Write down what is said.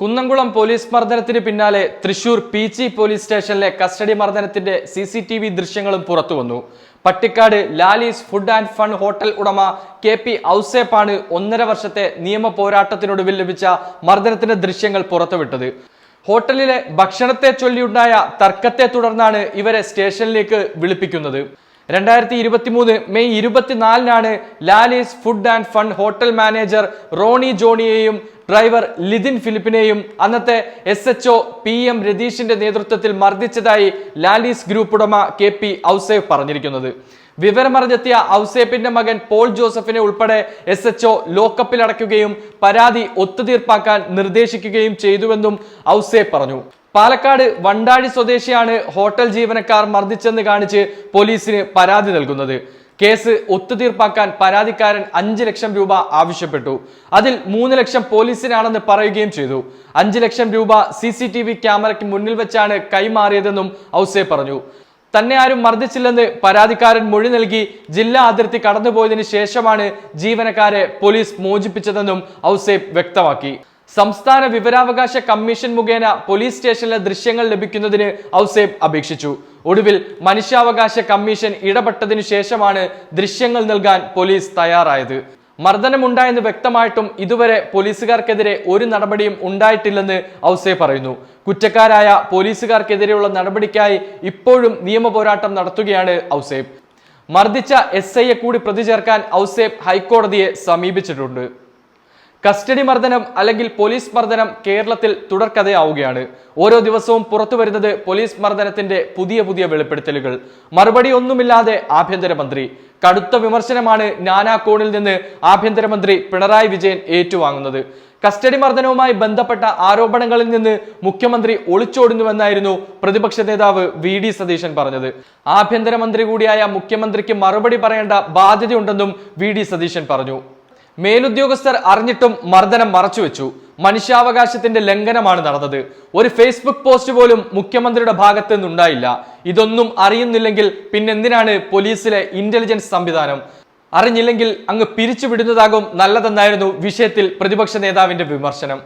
Kunnamkulam police മർദ്ദനത്തിന് പിന്നാലെ Thrissur Peechi police സ്റ്റേഷനിലെ കസ്റ്റഡി മർദ്ദനത്തിന്റെ സി സി ടി വി ദൃശ്യങ്ങളും പുറത്തു വന്നു. Pattikkad Lalees food and fun hotel ഉടമ കെ പി ഔസേപ്പാണ് ഒന്നര വർഷത്തെ നിയമ പോരാട്ടത്തിനൊടുവിൽ ലഭിച്ച മർദ്ദനത്തിന്റെ ദൃശ്യങ്ങൾ പുറത്തുവിട്ടത്. ഹോട്ടലിലെ ഭക്ഷണത്തെ ചൊല്ലിയുണ്ടായ തർക്കത്തെ തുടർന്നാണ് ഇവരെ സ്റ്റേഷനിലേക്ക് വിളിപ്പിക്കുന്നത്. രണ്ടായിരത്തി ഇരുപത്തിമൂന്ന് May ഇരുപത്തിനാലിനാണ് Lalees food and fun hotel manager Roni ജോണിയെയും driver Lithin ഫിലിപ്പിനെയും അന്നത്തെ S H O P M രതീഷിന്റെ നേതൃത്വത്തിൽ മർദ്ദിച്ചതായി ലാലീസ് ഗ്രൂപ്പ് ഉടമ കെ പി ഔസേഫ് പറഞ്ഞിരിക്കുന്നത്. വിവരമറിഞ്ഞെത്തിയ ഔസേപ്പിന്റെ മകൻ പോൾ ജോസഫിനെ ഉൾപ്പെടെ എസ് എച്ച് ഒ ലോക്കപ്പിൽ അടയ്ക്കുകയും പരാതി ഒത്തുതീർപ്പാക്കാൻ നിർദ്ദേശിക്കുകയും ചെയ്തുവെന്നും ഔസേപ്പ് പറഞ്ഞു. പാലക്കാട് വണ്ടാഴി സ്വദേശിയാണ് ഹോട്ടൽ ജീവനക്കാർ മർദ്ദിച്ചെന്ന് കാണിച്ച് പോലീസിന് പരാതി നൽകുന്നത്. കേസ് ഒത്തുതീർപ്പാക്കാൻ പരാതിക്കാരൻ അഞ്ച് ലക്ഷം രൂപ ആവശ്യപ്പെട്ടു. അതിൽ മൂന്ന് ലക്ഷം പോലീസിനാണെന്ന് പറയുകയും ചെയ്തു. അഞ്ച് ലക്ഷം രൂപ സി സി ടി വി ക്യാമറയ്ക്ക് മുന്നിൽ വെച്ചാണ് കൈമാറിയതെന്നും ഔസേ പറഞ്ഞു. തന്നെ ആരും മർദ്ദിച്ചില്ലെന്ന് പരാതിക്കാരൻ മൊഴി നൽകി ജില്ലാ അതിർത്തി കടന്നുപോയതിനു ശേഷമാണ് ജീവനക്കാരെ പോലീസ് മോചിപ്പിച്ചതെന്നും ഔസേബ് വ്യക്തമാക്കി. സംസ്ഥാന വിവരാവകാശ കമ്മീഷൻ മുഖേന പോലീസ് സ്റ്റേഷനിലെ ദൃശ്യങ്ങൾ ലഭിക്കുന്നതിന് ഔസേബ് അപേക്ഷിച്ചു. ഒടുവിൽ മനുഷ്യാവകാശ കമ്മീഷൻ ഇടപെട്ടതിനു ശേഷമാണ് ദൃശ്യങ്ങൾ നൽകാൻ പോലീസ് തയ്യാറായത്. മർദ്ദനമുണ്ടായെന്ന് വ്യക്തമായിട്ടും ഇതുവരെ പോലീസുകാർക്കെതിരെ ഒരു നടപടിയും ഉണ്ടായിട്ടില്ലെന്ന് ഔസേ പറയുന്നു. കുറ്റക്കാരായ പോലീസുകാർക്കെതിരെയുള്ള നടപടിക്കായി ഇപ്പോഴും നിയമ പോരാട്ടം നടത്തുകയാണ് ഔസേബ് മർദ്ദിച്ച എസ് ഐയെ കൂടി പ്രതി ചേർക്കാൻ ഔസേബ് ഹൈക്കോടതിയെ സമീപിച്ചിട്ടുണ്ട്. കസ്റ്റഡി മർദ്ദനം അല്ലെങ്കിൽ പോലീസ് മർദ്ദനം കേരളത്തിൽ തുടർക്കഥയാവുകയാണ്. ഓരോ ദിവസവും പുറത്തു വരുന്നത് പോലീസ് മർദ്ദനത്തിന്റെ പുതിയ പുതിയ വെളിപ്പെടുത്തലുകൾ. മറുപടി ഒന്നുമില്ലാതെ ആഭ്യന്തരമന്ത്രി കടുത്ത വിമർശനമാണ് നാനാ കോണിൽ നിന്ന് ആഭ്യന്തരമന്ത്രി പിണറായി വിജയൻ ഏറ്റുവാങ്ങുന്നത്. കസ്റ്റഡി മർദ്ദനവുമായി ബന്ധപ്പെട്ട ആരോപണങ്ങളിൽ നിന്ന് മുഖ്യമന്ത്രി ഒളിച്ചോടുന്നുവെന്നായിരുന്നു പ്രതിപക്ഷ നേതാവ് വി ഡി സതീശൻ പറഞ്ഞത്. ആഭ്യന്തരമന്ത്രി കൂടിയായ മുഖ്യമന്ത്രിക്ക് മറുപടി പറയേണ്ട ബാധ്യതയുണ്ടെന്നും വി ഡി സതീശൻ പറഞ്ഞു. മേലുദ്യോഗസ്ഥർ അറിഞ്ഞിട്ടും മർദ്ദനം മറച്ചുവെച്ചു. മനുഷ്യാവകാശത്തിന്റെ ലംഘനമാണ് നടന്നത്. ഒരു ഫേസ്ബുക്ക് പോസ്റ്റ് പോലും മുഖ്യമന്ത്രിയുടെ ഭാഗത്ത് നിന്നുണ്ടായില്ല ഇതൊന്നും അറിയുന്നില്ലെങ്കിൽ പിന്നെന്തിനാണ് പോലീസിലെ ഇന്റലിജൻസ് സംവിധാനം? അറിഞ്ഞില്ലെങ്കിൽ അങ്ങ് പിരിച്ചുവിടുന്നതാകും നല്ലതെന്നായിരുന്നു വിഷയത്തിൽ പ്രതിപക്ഷ നേതാവിന്റെ വിമർശനം.